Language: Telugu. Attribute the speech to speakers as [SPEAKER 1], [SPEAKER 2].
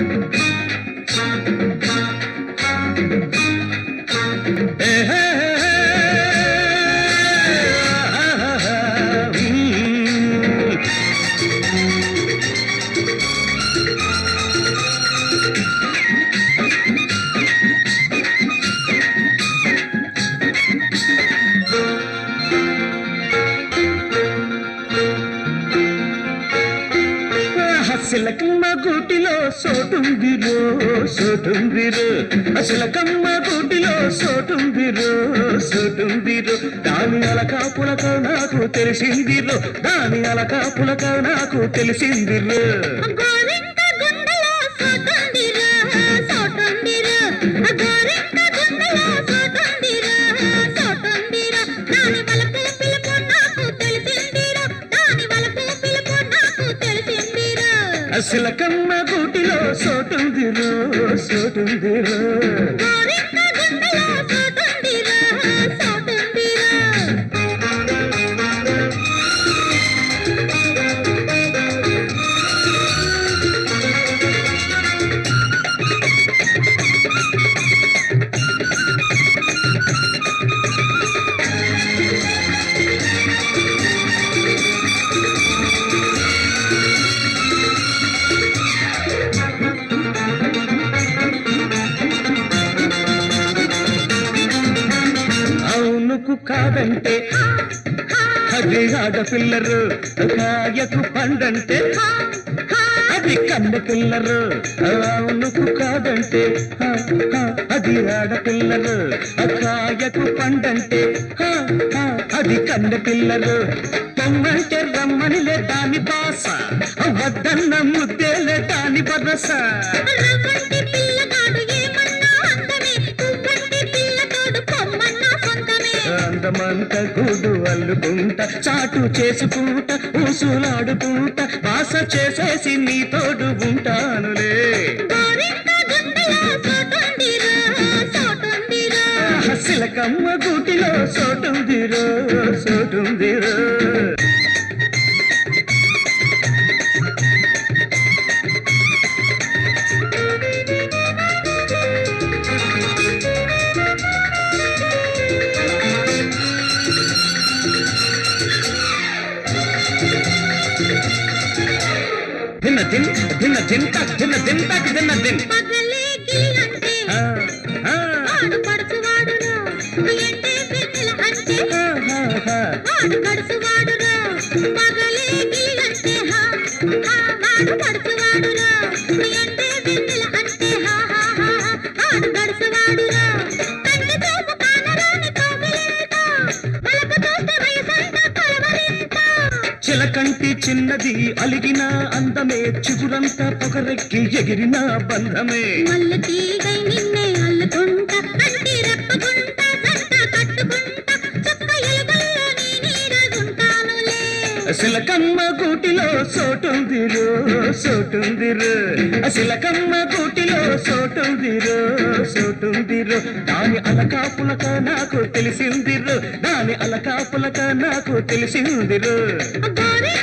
[SPEAKER 1] Thank you. సిలకమ్మ గూటిలో సోటుందిరో సోటుందిరో. సిలకమ్మ గూటిలో సోటుందిరో సోటుందిరో. దాని అలక పులక నాకు తెలిసిందిరో దాని అలక పులక నాకు తెలిసిందిరో.
[SPEAKER 2] సోటుందిరో గుండెలో సోటుందిరా,
[SPEAKER 1] సిలకమ్మ గూటిలో సోటుందిరో సోటుందిరో
[SPEAKER 2] గోరింట
[SPEAKER 1] అవునుకు కాదంటే. అది ఆడపిల్లరు కాయకు పండంటే. అది కన్న పిల్లరు అవునుకు కాదంటే. ఆ, ఆ, అది ఆడపిల్లరు కాయకు పండంటే. అది కన్న పిల్లరు పొమ్మంటే రమ్మనిలే దాని బాస. వద్దన్న ముద్దేలే దాని బరస.
[SPEAKER 2] రవ్వంటి సొంతమే.
[SPEAKER 1] అందమంత గూడు అల్లుకుంట చాటు చేసుకుంట ఊసులాడుకుంట వాస చేసేసి నీ తోడు ఉంటానులే సిలకమ్మ గుటిలో సోటుందిరో సోటుందిరో దిన్ దిన్న దింటక్ దిన్న దింటక్ దిన్న దిన్.
[SPEAKER 2] పగలే గిల్లంటే
[SPEAKER 1] ఆ, ఆ,
[SPEAKER 2] ఆడు పడుచువాడురా, ఎండే వెన్నెల అంటే?
[SPEAKER 1] ఆ, ఆ.
[SPEAKER 2] ఆడు కడుచువాడురా. పగలే గిల్లంటే హా, హా, ఆడు పడుచువాడురా, ఎండే
[SPEAKER 1] చిలకంటి చిన్నది అలిగిన అందమే చిగురంతా పొగరెక్కి ఎగిరిన బంధమే.
[SPEAKER 2] మల్లె తీగై నిన్నే అల్లుకుంటా
[SPEAKER 1] సిలకమ్మ గూటిలో సోటుందిరో సోటుందిరో. సిలకమ్మ గూటిలో సోటుందిరో సోటుందిరో. దాని అలకాపులక నాకు తెలిసిందిరో దాని అలకాపులక నాకు తెలిసిందిరో.
[SPEAKER 2] గోరి